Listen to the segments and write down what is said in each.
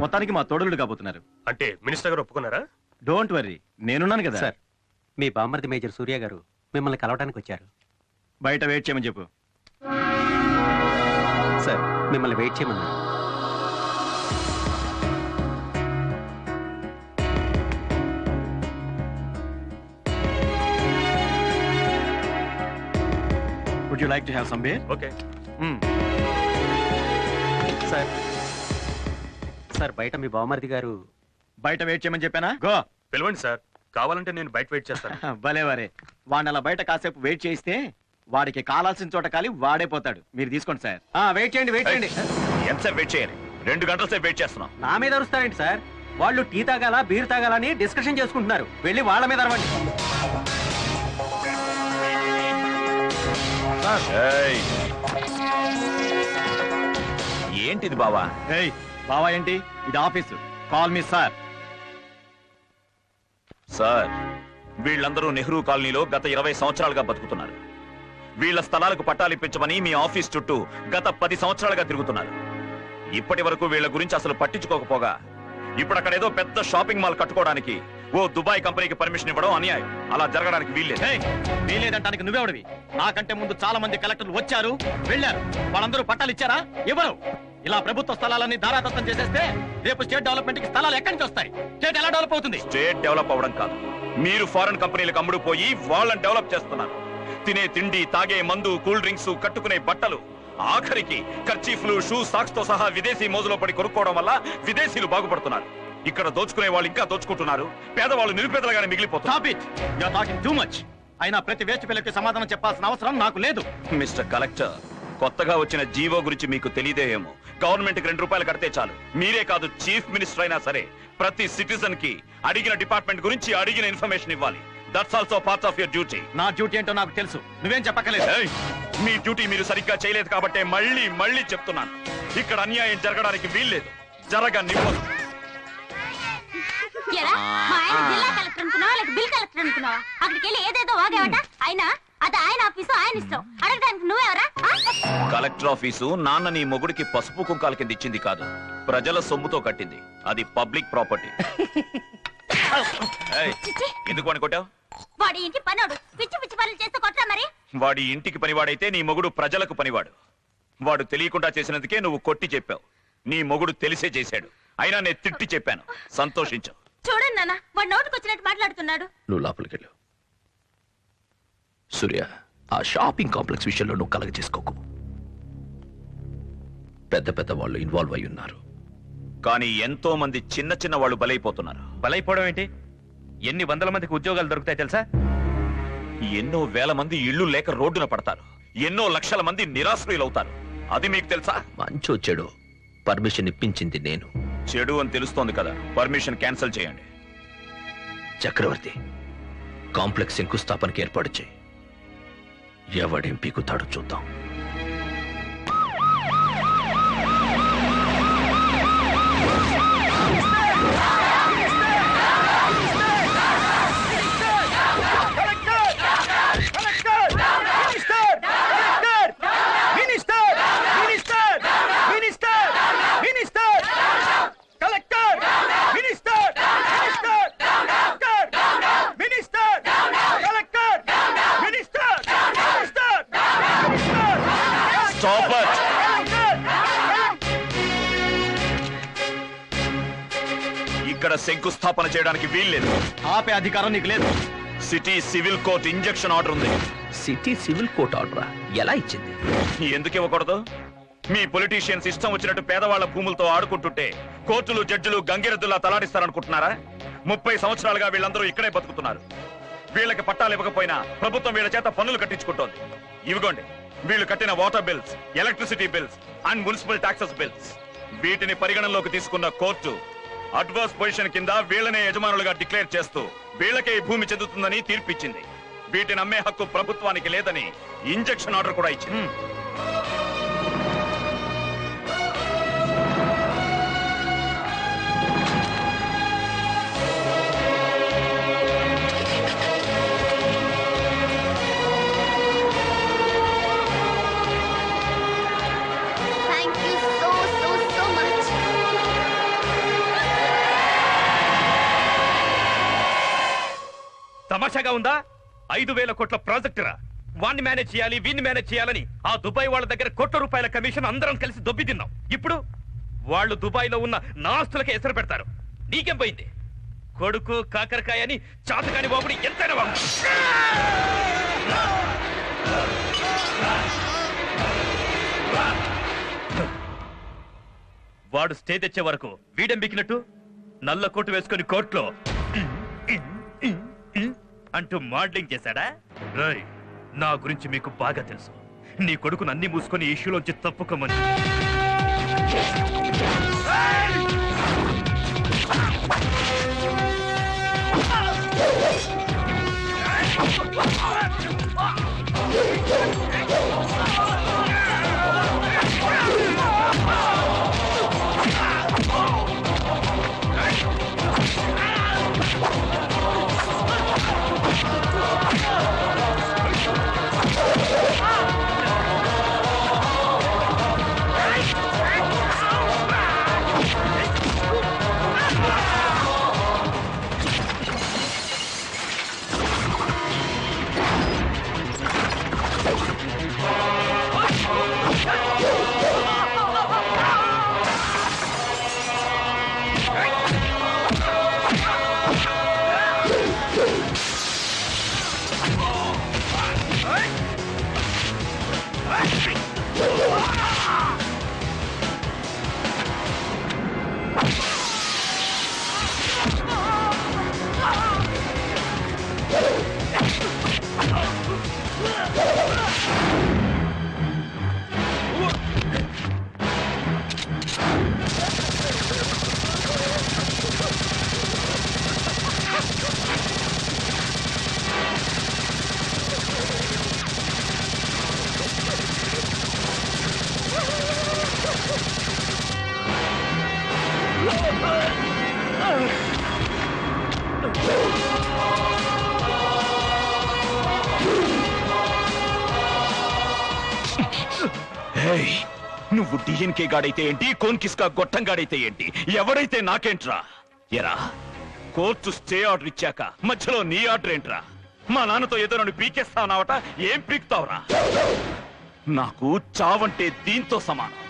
మొత్తానికి మా తోడులు కాబోతున్నారు. అంటే మినిస్టర్ గారు ఒప్పుకున్నారా? డోంట్ వర్రీ నేనున్నాను కదా. సార్ మీ బామ్మర్ది మేజర్ సూర్య గారు మిమ్మల్ని కలవడానికి వచ్చారు. బయట వెయిట్ చేయమని చెప్పు. సార్ మిమ్మల్ని వెయిట్ చేయమన్నారు would you like to have some beer okay sir sir బయట మీ బామ్మర్ది గారు. బయట వెయిట్ చేయమని చెప్పానా? గో పిలవండి సార్. కావాలంటే నేను బయట వెయిట్ చేస్తాను. భలే వరే. వాడిని అలా బయట కాసేపు వెయిట్ చేయిస్తే వాడికి కావాల్సిన చోట కాలి వాడే పోతాడు. మీరు తీసుకోండి సార్. ఆ, వెయిట్ చేయండి వెయిట్ చేయండి. ఎంతసేపు వెయిట్ చేయాలి? రెండు గంటల సేపు వెయిట్ చేస్తున్నాం. నా మీద అరుస్తారేంటి సార్? వాళ్ళు టీ తాగాల బీర్ తాగాలని డిస్కషన్ చేసుకుంటున్నారు. వెళ్ళి వాళ్ళ మీద అరవండి. ఏయ్. ఏంటిది బావా? ఏయ్ బావా ఏంటి? ఇది office. Call me sir. Sir వీళ్ళందరూ నెహ్రూ కాలనీలో గత ఇరవై సంవత్సరాలుగా బతుకుతున్నారు. వీళ్ళ స్థలాలకు పట్టాలిప్పించమని మీ ఆఫీస్ చుట్టూ గత పది సంవత్సరాలుగా తిరుగుతున్నారు. ఇప్పటి వరకు వీళ్ళ గురించి అసలు పట్టించుకోకపోగా ఇప్పుడు అక్కడ ఏదో పెద్ద షాపింగ్ మాల్ కట్టుకోవడానికి ఓ దుబాయ్ కంపెనీకి పర్మిషన్ ఇవ్వడం అన్యాయం. అలా జరగడానికి వీల్లేదు. ఏయ్ వీలేదంటానికి నువ్వెవడివి? నాకంటే ముందు చాలా మంది కలెక్టర్లు వచ్చారు వెళ్ళారు. వాళ్ళందరూ పట్టాలు ఇచ్చారా? ఇవ్వరు ఇలా ప్రభుత్వ స్థలాలన్నీ ధారాదత్తం చేసేస్తే రేపు స్టేట్ డెవలప్మెంట్కి స్థలాలు ఎక్కడి నుంచి వస్తాయి? స్టేట్ ఎలా డెవలప్ అవుతుంది? స్టేట్ డెవలప్ అవ్వడం కాదు. మీరు ఫారెన్ కంపెనీలకు అమ్ముడు పోయి వాళ్ళని డెవలప్ చేస్తున్నారు. తినే తిండి తాగే మందు కూల్ డ్రింక్స్ కట్టుకునే బట్టలు ఆఖరికి ఖర్చీఫ్లు షూ సాక్స్తో సహా విదేశీ మోజులో పడి కొనుక్కోవడం వల్ల విదేశీయులు బాగుపడుతున్నారు. ఇక్కడ దోచుకునే వాళ్ళు ఇంకా దోచుకుంటున్నారు. పేదవాళ్ళు నిరుపేదలుగానే మిగిలిపోతున్నారు. మచ్ అయినా ప్రతి వేస్ట్ పిల్లకి సమాధానం చెప్పాల్సిన అవసరం నాకు లేదు. మిస్టర్ కలెక్టర్ కొత్తగా వచ్చిన జీవో గురించి మీకు తెలియదే ఏమో గవర్నమెంట్కి రెండు రూపాయలు కడితే చాలు. మీరే కాదు చీఫ్ మినిస్టర్ అయినా సరే ప్రతి సిటిజన్కి అడిగిన డిపార్ట్మెంట్ గురించి అడిగిన ఇన్ఫర్మేషన్ ఇవ్వాలి. That's also part of your duty నా డ్యూటీ ఏంటో నాకు తెలుసు. నువ్వేం చెప్పక్కలేదు ఏయ్! మీ డ్యూటీ మీరు సరిగ్గా చేయలేదు కాబట్టే మళ్ళీ మళ్ళీ చెప్తున్నాను. ఇక్కడ అన్యాయం జరగడానికి వీల్లేదు. జరగనివ్వదు ఎరా మా ఆయన జిల్లా కలెక్టర్ అనుకున్నావా? లేక బిల్ కలెక్టర్ అనుకున్నావా? అక్కడికి వెళ్ళి ఏదేదో వాగేవట? అయినా? అది ఆయన ఆఫీసు ఆయన ఇష్టం. అడగడానికి నువ్వెవరా? కలెక్టర్ ఆఫీసు నాన్న నీ మొగుడికి పసుపు కుంకాల కింద ఇచ్చింది కాదు. ప్రజల సొమ్ముతో కట్టింది. అది పబ్లిక్ ప్రాపర్టీ. ఎందుకు వాడి ఇంటి పనోడు. పిచ్చి పిచ్చి పనులు చేస్తే కొట్టరా మరి? వాడి ఇంటికి పనివాడైతే నీ మొగుడు ప్రజలకు పనివాడు. వాడు తెలియకుండా చేసినందుకే నువ్వు కొట్టి చెప్పావు. నీ మొగుడు తెలిసే చేశాడు. అయినా నేను తిట్టి చెప్పాను. సంతోషించు. చూడండి నాన్న వాడు నోటికి వచ్చినట్టు మాట్లాడుతున్నాడు. నువ్వు లోపలికి వెళ్ళు సూర్య ఆ షాపింగ్ కాంప్లెక్స్ విషయంలో నువ్వు కలగ చేసుకోకు పెద్ద పెద్ద వాళ్ళు ఇన్వాల్వ్ అయి ఉన్నారు. కానీ ఎంతో మంది చిన్న చిన్న వాళ్ళు బలైపోతున్నారు. బలైపోవడం ఏంటి? ఎన్ని వందల మందికి ఉద్యోగాలు దొరుకుతాయి తెలుసా? ఎన్నో వేల మంది ఇళ్ళు లేక రోడ్డున పడతారు. ఎన్నో లక్షల మంది నిరాశ్రయులవుతారు. అది మీకు తెలుసా? మంచో చెడు పర్మిషన్ ఇప్పించింది నేను. చెడు అని తెలుస్తోంది కదా. పర్మిషన్ క్యాన్సిల్ చేయండి. చక్రవర్తి కాంప్లెక్స్ శంకుస్థాపనకి ఏర్పాటు చేయి. ఎవడేం పీకుతాడో చూద్దాం. ఇక్కడ శంకుస్థాపన చేయడానికి వీల్లేదు. ఆపే అధికారం నీకు లేదు. City civil court injunction order ఉంది. సిటీ సివిల్ కోర్ట్ ఆర్డరా? ఎలా ఇచ్చింది? ఎందుకు ఇవ్వకూడదు? మీ పొలిటీషియన్స్ ఇష్టం వచ్చినట్టు పేదవాళ్ళ భూములతో ఆడుకుంటుంటే కోర్టులు జడ్జిలు గంగిరెద్దులా తలాడిస్తారనుకుంటున్నారా? ముప్పై సంవత్సరాలుగా వీళ్ళందరూ ఇక్కడే బతుకుతున్నారు. వీళ్ళకి పట్టాలు ఇవ్వకపోయినా ప్రభుత్వం వీళ్ళ చేత పన్నులు కట్టించుకుంటోంది. ఇవిగోండి. వీళ్ళు కట్టిన water bills electricity bills and municipal taxes bills. వీటిని పరిగణనలోకి తీసుకున్న కోర్టు అడ్వర్స్ పొజిషన్ కింద వీళ్ళనే యజమానులుగా డిక్లేర్ చేస్తూ వీళ్ళకే ఈ భూమి చెందుతుందని తీర్పిచ్చింది. వీటిని అమ్మే హక్కు ప్రభుత్వానికి లేదని ఇంజెక్షన్ ఆర్డర్ కూడా ఇచ్చింది. Hmm. తమాషాగా ఉందా? ఐదు వేల కోట్ల ప్రాజెక్టురా వాణ్ణి మేనేజ్ చేయాలి వీన్ని మేనేజ్ చేయాలని ఆ దుబాయ్ వాళ్ళ దగ్గర కోట్ల రూపాయల కమిషన్ అందరం కలిసి దొబ్బి తిన్నాం. ఇప్పుడు వాళ్ళు దుబాయ్లో ఉన్న నాస్తులకే ఎసరు పెడతారు. నీకేం పోయింది? కొడుకు కాకరకాయ అని చాతకాని బాబుని ఎంతైనా బాబు వాడు స్టే తెచ్చే వరకు వీడెం బిక్కినట్టు నల్ల కోటు వేసుకొని కోర్టులో. అంటూ మోడలింగ్ చేశాడా? రై నా గురించి మీకు బాగా తెలుసు. నీ కొడుకును అన్ని మూసుకొని ఇష్యూలోంచి తప్పుకోమని. నువ్వు డిఎన్కే గాడైతే ఏంటి? కోన్కిస్కా గొట్టం గాడైతే ఏంటి? ఎవడైతే నాకేంట్రా? ఎరా కోర్టు స్టే ఆర్డర్ ఇచ్చాక మధ్యలో నీ ఆర్డర్ ఏంట్రా? మా నాన్నతో ఏదో నన్ను పీకేస్తావట ఏం పీకుతావురా? నాకు చావంటే దీంతో సమానం.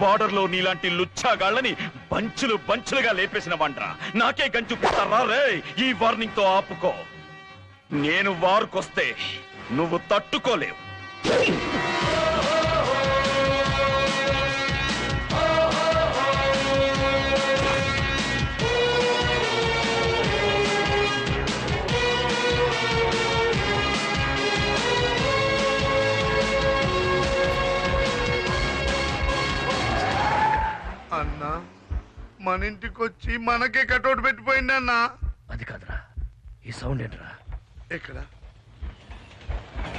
బార్డర్లో నీలాంటి లుచ్చాగాళ్ళని బంచులు బంచులుగా లేపేసిన వండ్రా నాకే గంచు పుట్టారా రే? ఈ వార్నింగ్తో ఆపుకో. నేను వారుకొస్తే నువ్వు తట్టుకోలేవు. మన ఇంటికి వచ్చి మనకే కటౌట్ పెట్టిపోయింది అన్న అది కాదురా. ఈ సౌండ్ ఏంట్రా? ఎక్కడ?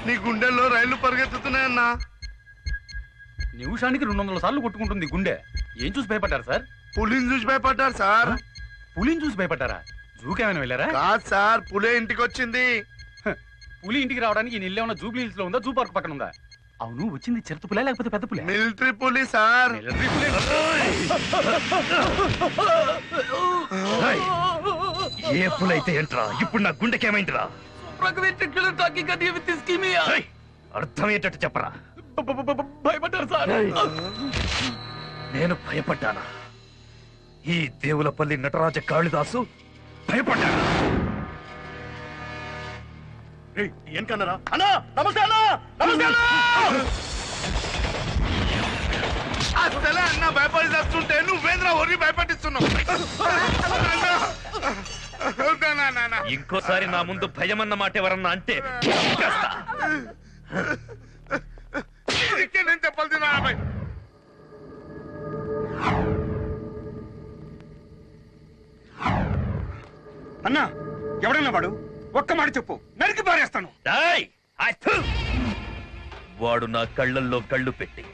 నీ గుండెల్లో రైళ్ళు పరిగెత్తుతున్నాయన్నా. నిమిషానికి రెండు వందల సార్లు కొట్టుకుంటుంది గుండె. ఏం చూసి భయపడ్డారు సార్? పులిని చూసి భయపడ్డారు సార్. పులిని చూసి భయపడ్డారా? జూకేమైనా వెళ్ళారా? కాదు సార్ పులే ఇంటికి వచ్చింది పులి ఇంటికి రావడానికి ఈ ఇల్లే ఉన్న జూబ్లీ హిల్స్లో ఉందా? జూ పార్క్ పక్కన ఉందా? అవును వచ్చింది చిరుత పులే లేకపోతే పెద్ద పులే? మిలిటరీ పులి సార్. ఏ పులైతే ఏంట్రా? ఇప్పుడు నా గుండెకేమైందిరా? ఏయ్, అర్థమయ్యేటట్టు చెప్పరా? భయపడ్డారు సార్ నేను భయపడ్డానా? ఈ దేవులపల్లి నటరాజ కాళిదాసు భయపడ్డాను? ఏం కన్నారా? అన్నా నమస్తే అన్నా నమస్తే అన్నా! అసలే అన్న భయపడి నువ్వేంద్ర ఒరి భయపడిస్తున్నావు. ఇంకోసారి నా ముందు భయమన్న మాట ఎవరన్నా అంటే నేను చెప్పాలి అబ్బాయి. అన్నా ఎవడన్నా వాడు? ఒక్క మాట చెప్పు. నరికి పారేస్తాను. డేయ్. వాడు నా కళ్ళల్లో కళ్ళు పెట్టి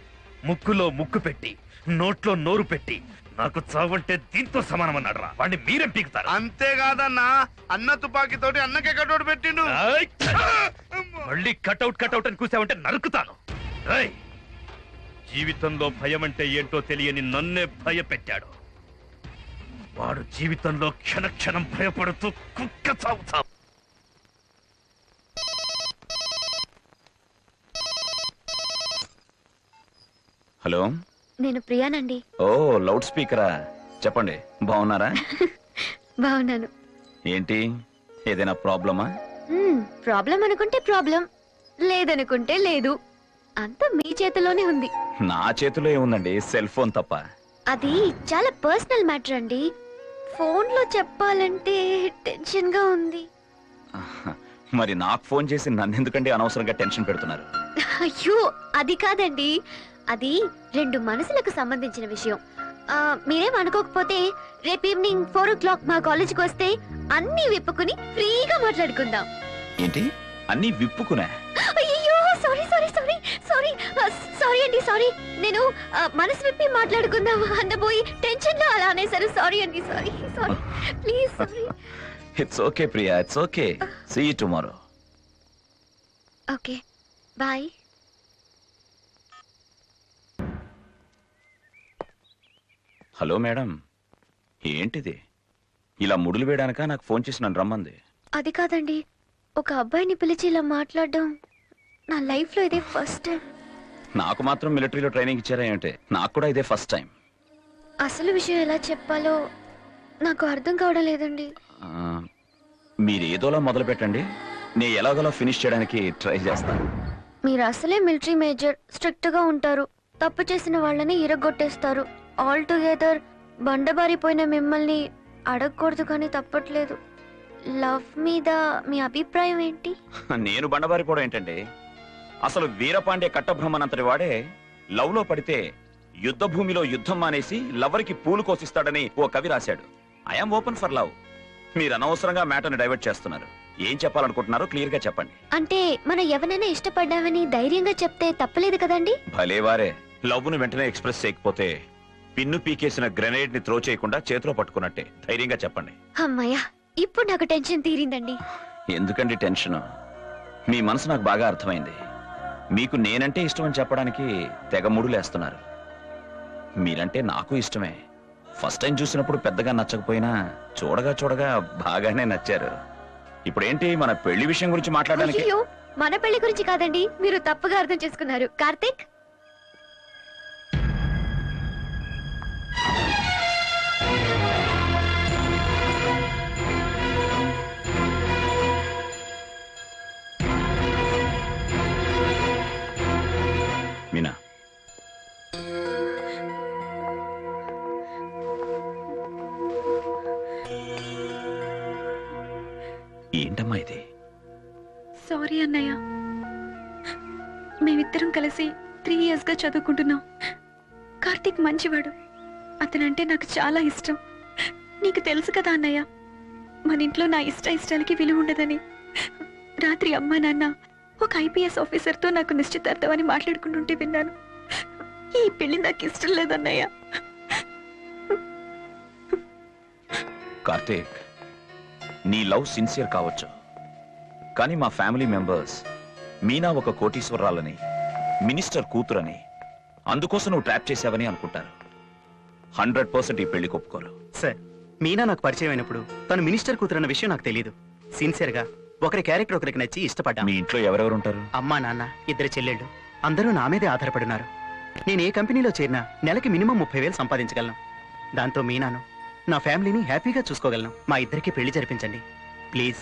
ముక్కులో ముక్కు పెట్టి నోట్లో నోరు పెట్టి నాకు చావంటే దీంతో సమానమన్నాడు రా. వాడిని మీరేం పీకుతారు? అంతేకాదన్నా అన్న తుపాకీతోటి అన్నకే కటౌట్ పెట్టిండు. ఏయ్! మళ్ళీ కటౌట్ కటౌట్ అని కూసావంటే నరుకుతాను. ఏయ్! జీవితంలో భయం అంటే ఏంటో తెలియని నన్నే భయపెట్టాడు. వాడు జీవితంలో క్షణ క్షణం భయపడుతూ కుక్క చావు. హలో? నేను ప్రియానండి. ఓ లౌడ్ స్పీకరా? చెప్పండి బాగున్నారా? బాగున్నాను. ఏంటి? ఏదైనా ప్రాబ్లమా? ప్రాబ్లం అనుకుంటే ప్రాబ్లం లేదనుకుంటే లేదు. అంతా మీ చేతిలోనే ఉంది. నా చేతిలో ఏముందండి? సెల్ ఫోన్ తప్ప. అది చాలా పర్సనల్ మ్యాటర్ అండి. ఫోన్లో చెప్పాలంటే టెన్షన్గా ఉంది మరి నాకు ఫోన్ చేసి నన్ను ఎందుకండి అనవసరంగా టెన్షన్ పెడుతున్నారు? అయ్యో అది కాదండి. అది రెండు మనసులకు సంబంధించిన విషయం. మీరేం అనుకోకపోతే రేపు ఈవినింగ్ ఫోర్ ఓ క్లాక్ మా కాలేజీకి వస్తే అన్ని విప్పుకుని ఫ్రీగా మాట్లాడుకుందాం. ఏంటి? అన్ని విప్పుకునే? అయ్యో sorry sorry sorry sorry sorry అండి సారీ. నేను మనసు విప్పి మాట్లాడుకుందాం అందబోయి టెన్షన్లో అలా అనేసారు సారీ అండి sorry sorry. Please sorry. It's okay Priya it's okay see you tomorrow okay bye. Hello madam. ఏంటిది? ఇలా ముడులు వేయడానిక? నాకు ఫోన్ చేసి నన్ను రమ్మంది. అది కాదండి. ఒక అబ్బాయిని పిలిచి ఇలా మాట్లాడడం నా లైఫ్లో ఇదే ఫస్ట్ టైం. నాకు మాత్రం మిలిటరీలో ట్రైనింగ్ ఇచ్చారా ఏంటి నాకు కూడా ఇదే ఫస్ట్ టైం. అసలు విషయం ఎలా చెప్పాలో నాకు అర్థం కావడం లేదండి. మీరు ఏదోలా మొదలు పెట్టండి నేను ఎలాగోలా ఫినిష్ చేయడానికి ట్రై చేస్తాను. మీరు అసలే మిలిటరీ మేజర్ స్ట్రిక్ట్గా ఉంటారు. తప్పు చేసిన వాళ్ళని ఇరగొట్టేస్తారు. ఆల్ టుగెదర్ బండబారిపోయిన మిమ్మల్ని అడగకూడదు కానీ తప్పట్లేదు. లవ్ మీద మీ అభిప్రాయం ఏంటి? నేను బండబారిపోవడం ఏంటండి? అసలు వీరపాండే కట్టబ్రహ్మనంతటి వాడే లవ్లో పడితే యుద్ధ భూమిలో యుద్ధం మానేసి లవర్కి పూలు కోసిస్తాడని ఓ కవి రాశాడు. ఐఎమ్ ఓపెన్ ఫర్ లవ్ మీరు అనవసరంగా మ్యాటర్ని డైవర్ట్ చేస్తున్నారు. ఏం చెప్పాలనుకుంటున్నారో క్లియర్గా చెప్పండి. అంటే మనం ఎవరైనా ఇష్టపడ్డామని ధైర్యంగా చెప్తే తప్పలేదు కదండి? భలేవారే. లవ్ను వెంటనే ఎక్స్ప్రెస్ చేయకపోతే పిన్ను పీకేసిన గ్రెనేడ్ని త్రో చేయకుండా చేతిలో పట్టుకున్నట్టే. ధైర్యంగా చెప్పండి. అమ్మయ్యా ఇప్పుడు నాకు టెన్షన్ తీరిందండి. ఎందుకండి టెన్షన్? మీ మనసు నాకు బాగా అర్థమైంది. మీకు నేనంటే ఇష్టం అని చెప్పడానికి తెగ ముడులేస్తున్నారు మీరంటే నాకు ఇష్టమే. ఫస్ట్ టైం చూసినప్పుడు పెద్దగా నచ్చకపోయినా చూడగా చూడగా బాగానే నచ్చారు. ఇప్పుడేంటి మన పెళ్ళి విషయం గురించి మాట్లాడడానికి? అయ్యో మన పెళ్ళి గురించి కాదండి మీరు తప్పుగా అర్థం చేసుకున్నారు. కార్తీక్? కలిసి త్రీ ఇయర్స్గా చదువుకుంటున్నాం కార్తీక్ మంచివాడు. అతనంటే నాకు చాలా ఇష్టం. నీకు తెలుసు కదా అన్నయ్య మన ఇంట్లో నా ఇష్ట ఇష్టాలకి విలువ ఉండదని. రాత్రి అమ్మా నాన్న ఒక ఐపీఎస్ ఆఫీసర్తో నాకు నిశ్చితార్థం అని మాట్లాడుకుంటుంటే విన్నాను. ఈ పెళ్ళి నాకు ఇష్టం లేదన్నయ్య కార్తీక్ నీ లవ్ సిన్సియర్ కావచ్చు. కానీ మా ఫ్యామిలీ మెంబర్స్ మీనా ఒక కోటీశ్వరాలని మినిస్టర్ కూతురని అందుకోసం నువ్వు ట్రాప్ చేశావని అనుకుంటారు. హండ్రెడ్ పర్సెంట్ ఈ పెళ్ళి ఒప్పుకోరు. సార్ మీనా నాకు పరిచయం అయినప్పుడు తను మినిస్టర్ కూతురన్న విషయం నాకు తెలియదు సిన్సియర్గా ఒకరి క్యారెక్టర్ ఒకరికి నచ్చి ఇష్టపడ్డా. మీ ఇంట్లో ఎవరెవరు ఉంటారు? అమ్మా నాన్న ఇద్దరు చెల్లెళ్ళు. అందరూ నా మీదే ఆధారపడున్నారు. నేను ఏ కంపెనీలో చేరినా నెలకి మినిమం ముప్పై వేలు సంపాదించగలను. దాంతో మీనాను నా ఫ్యామిలీని హ్యాపీగా చూసుకోగలను. మా ఇద్దరికి పెళ్ళి జరిపించండి. ప్లీజ్.